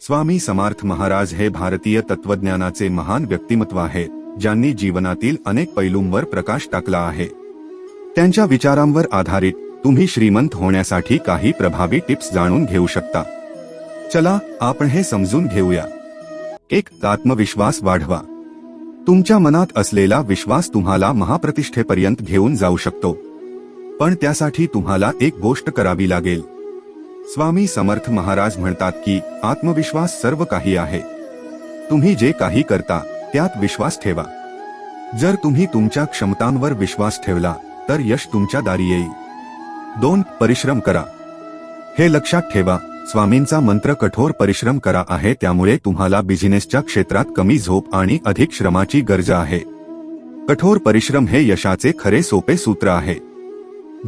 स्वामी समर्थ महाराज हे भारतीय तत्वज्ञानाचे महान व्यक्तिमत्व आहेत ज्यांनी जीवनातील अनेक पैलूंवर प्रकाश टाकला आहे. त्यांच्या विचारांवर आधारित तुम्ही श्रीमंत होण्यासाठी काही प्रभावी टिप्स जाणून घेऊ शकता. चला आपण हे समजून घेऊया. एक आत्मविश्वास वाढवा. तुमच्या मनात असलेला विश्वास तुम्हाला महाप्रतिष्ठेपर्यंत घेऊन जाऊ शकतो. पण त्यासाठी तुम्हाला एक गोष्ट करावी लागेल. स्वामी समर्थ महाराज म्हणतात की आत्मविश्वास सर्व काही आहे. तुम्ही जे काही करता त्यात विश्वास ठेवा. जर तुम्ही तुमच्या क्षमतांवर विश्वास ठेवला तर यश तुमच्या दारी येईल. दोन परिश्रम करा. हे लक्षात ठेवा स्वामींचा मंत्र कठोर परिश्रम करा आहे त्यामुळे तुम्हाला बिझनेसच्या क्षेत्रात कमी झोप आणि अधिक श्रमाची गरज आहे. कठोर परिश्रम हे यशाचे खरे सोपे सूत्र आहे.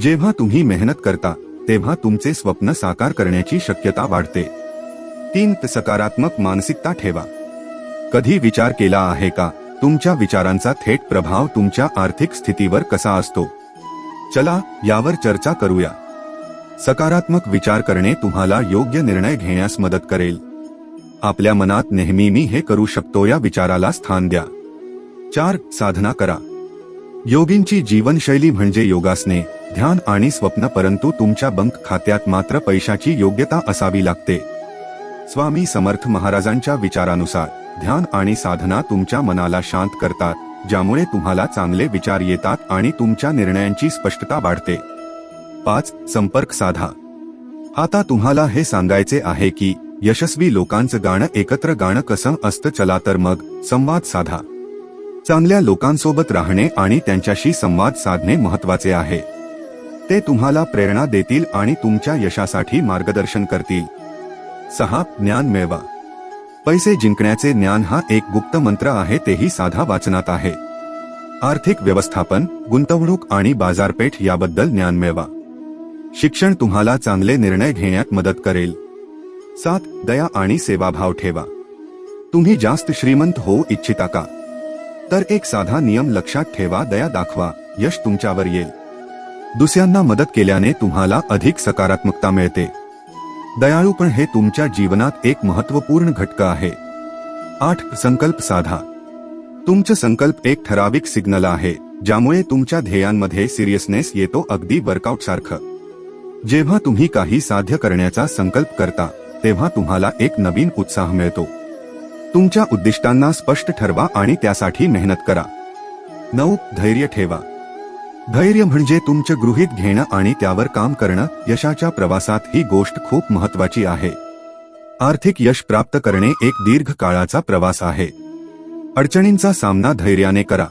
जेव्हा तुम्ही मेहनत करता तेव्हा तुमचे स्वप्न साकार करण्याची शक्यता वाढते. तीन सकारात्मक मानसिकता ठेवा. कधी विचार केला आहे का? तुमच्या विचारांचा थेट प्रभाव तुमच्या आर्थिक स्थितीवर कसा असतो? चला यावर चर्चा करूया. सकारात्मक विचार करणे तुम्हाला योग्य निर्णय घेण्यास मदत करेल. आपल्या मनात नेहमी मी हे करू शकतो या विचाराला स्थान द्या. चार साधना करा. योगींची जीवनशैली म्हणजे योगासने ध्यान आणि स्वप्न परंतु तुमच्या बंक खात्यात मात्र पैशाची योग्यता असावी लागते. स्वामी समर्थ महाराजांच्या विचारानुसार ध्यान आणि साधना तुमच्या मनाला शांत करतात ज्यामुळे तुम्हाला चांगले विचार येतात आणि तुमच्या निर्णयांची स्पष्टता वाढते. पाच संपर्क साधा. आता तुम्हाला हे सांगायचे आहे की यशस्वी लोकांचं गाणं एकत्र गाणं कसं असतं चला तर मग संवाद साधा. चांगल्या लोकांसोबत राहणे आणि त्यांच्याशी संवाद साधणे महत्त्वाचे आहे. ते तुम्हाला प्रेरणा देतील आणि तुमच्या यशासाठी मार्गदर्शन करतील. सहा ज्ञान मिळवा. पैसे जिंकण्याचे ज्ञान हा एक गुप्त मंत्र आहे तेही साधा वाचनात आहे. आर्थिक व्यवस्थापन गुंतवणूक आणि बाजारपेठ याबद्दल ज्ञान मिळवा. शिक्षण तुम्हाला चांगले निर्णय घेण्यात मदत करेल. सात दया आणि सेवाभाव ठेवा. तुम्ही जास्त श्रीमंत होऊ इच्छिता का? तर एक साधा नियम लक्षात ठेवा दया दाखवा यश तुमच्यावर येईल. दुसऱ्यांना मदत केल्याने तुम्हाला अधिक सकारात्मकता मिळते. दयाळूपण हे तुमच्या जीवनात एक महत्त्वपूर्ण घटक आहे. आठ संकल्प साधा. तुमचं संकल्प एक ठराविक सिग्नल आहे ज्यामुळे तुमच्या ध्येयांमध्ये सिरियसनेस येतो अगदी वर्कआउट सारखं जेव्हा तुम्ही काही साध्य करण्याचा संकल्प करता तेव्हा तुम्हाला एक नवीन उत्साह मिळतो. तुमच्या उद्दिष्टांना स्पष्ट ठरवा आणि त्यासाठी मेहनत करा. नऊ धैर्य ठेवा. धैर्य म्हणजे तुमचं गृहीत घेणं आणि त्यावर काम करणं यशाच्या प्रवासात ही गोष्ट खूप महत्वाची आहे. आर्थिक यश प्राप्त करणे एक दीर्घ काळाचा प्रवास आहे. अडचणींचा सामना धैर्याने करा.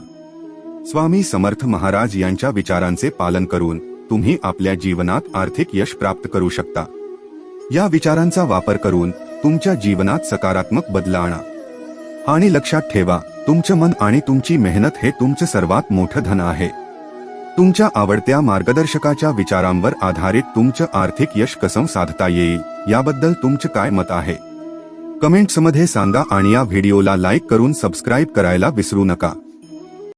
स्वामी समर्थ महाराज यांच्या विचारांचे पालन करून तुम्ही आपल्या जीवनात आर्थिक यश प्राप्त करू शकता. या विचारांचा वापर करून तुमच्या जीवनात सकारात्मक बदल आणा. आणि लक्षात ठेवा तुमचं मन आणि तुमची मेहनत हे तुमचं सर्वात मोठं धन आहे. तुमच्या आवडत्या मार्गदर्शकाच्या विचारांवर आधारित तुमचं आर्थिक यश कसं साधता येईल याबद्दल तुमचं काय मत आहे? कमेंट्समध्ये सांगा आणि या व्हिडिओला लाईक करून सबस्क्राईब करायला विसरू नका.